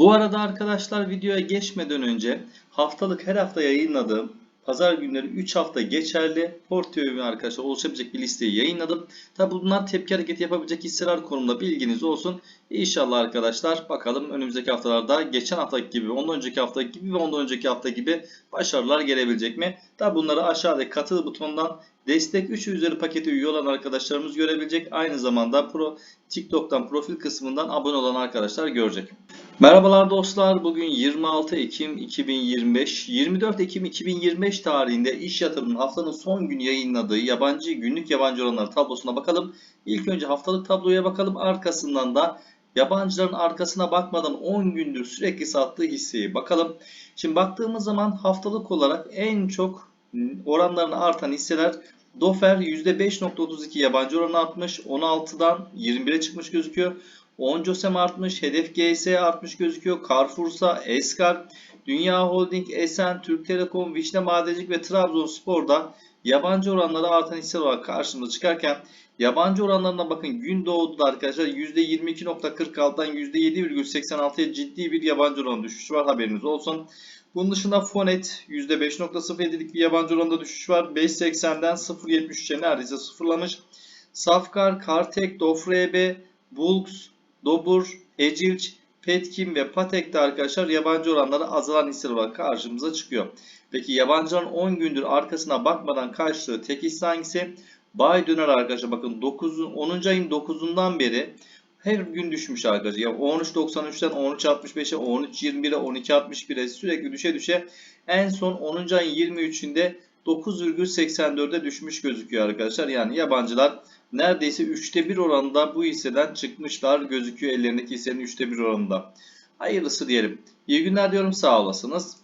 Bu arada arkadaşlar videoya geçmeden önce haftalık her hafta yayınladığım pazar günleri 3 hafta geçerli portföyümün arkadaşlar oluşabilecek bir listeyi yayınladım. Tabi bunlar tepki hareketi yapabilecek hisseler konumunda bilginiz olsun. İnşallah arkadaşlar bakalım önümüzdeki haftalarda geçen haftaki gibi, ondan önceki hafta gibi ve ondan önceki hafta gibi başarılar gelebilecek mi? Tabi bunları aşağıdaki katıl butonundan destek 3 üzeri paketi üye olan arkadaşlarımız görebilecek. Aynı zamanda pro TikTok'tan profil kısmından abone olan arkadaşlar görecek. Merhabalar dostlar. Bugün 26 Ekim 2025, 24 Ekim 2025 tarihinde iş yatırımının haftanın son gün yayınladığı yabancı günlük yabancı oranları tablosuna bakalım. İlk önce haftalık tabloya bakalım. Arkasından da yabancıların arkasına bakmadan 10 gündür sürekli sattığı hisseye bakalım. Şimdi baktığımız zaman haftalık olarak en çok oranlarını artan hisseler Dofer %5.32 yabancı oranı artmış. 16'dan 21'e çıkmış gözüküyor. Oncosem artmış. Hedef GS artmış gözüküyor. Carrefour'sa Eskar, Dünya Holding, Esen, Türk Telekom, Vişne Madencilik ve Trabzonspor'da yabancı oranları artan hisseler olarak karşımıza çıkarken yabancı oranlarına bakın Gündoğdu'da arkadaşlar %22.46'dan %7,86'ya ciddi bir yabancı oran düşüş var haberiniz olsun. Bunun dışında Fonet %5.07'lik bir yabancı oranda düşüş var. 5.80'den 0.73'e neredeyse sıfırlamış. Safkar, Kartek, Dofrebe, Bulks, Dobur, Ecilç, Petkim ve Patek'te arkadaşlar yabancı oranları azalan hisseler olarak karşımıza çıkıyor. Peki yabancıların 10 gündür arkasına bakmadan kaçtığı tek hisse hangisi? Bay Döner arkadaşlar bakın 9, 10. ayın 9'undan beri her gün düşmüş arkadaşlar. Yani 13.93'ten 13.65'e, 13.21'e, 12.61'e sürekli düşe düşe en son 10. ayın 23'ünde 9,84'e düşmüş gözüküyor arkadaşlar. Yani yabancılar neredeyse 3'te 1 oranında bu hisseden çıkmışlar gözüküyor ellerindeki hissenin 3'te 1 oranında. Hayırlısı diyelim. İyi günler diyorum sağ olasınız.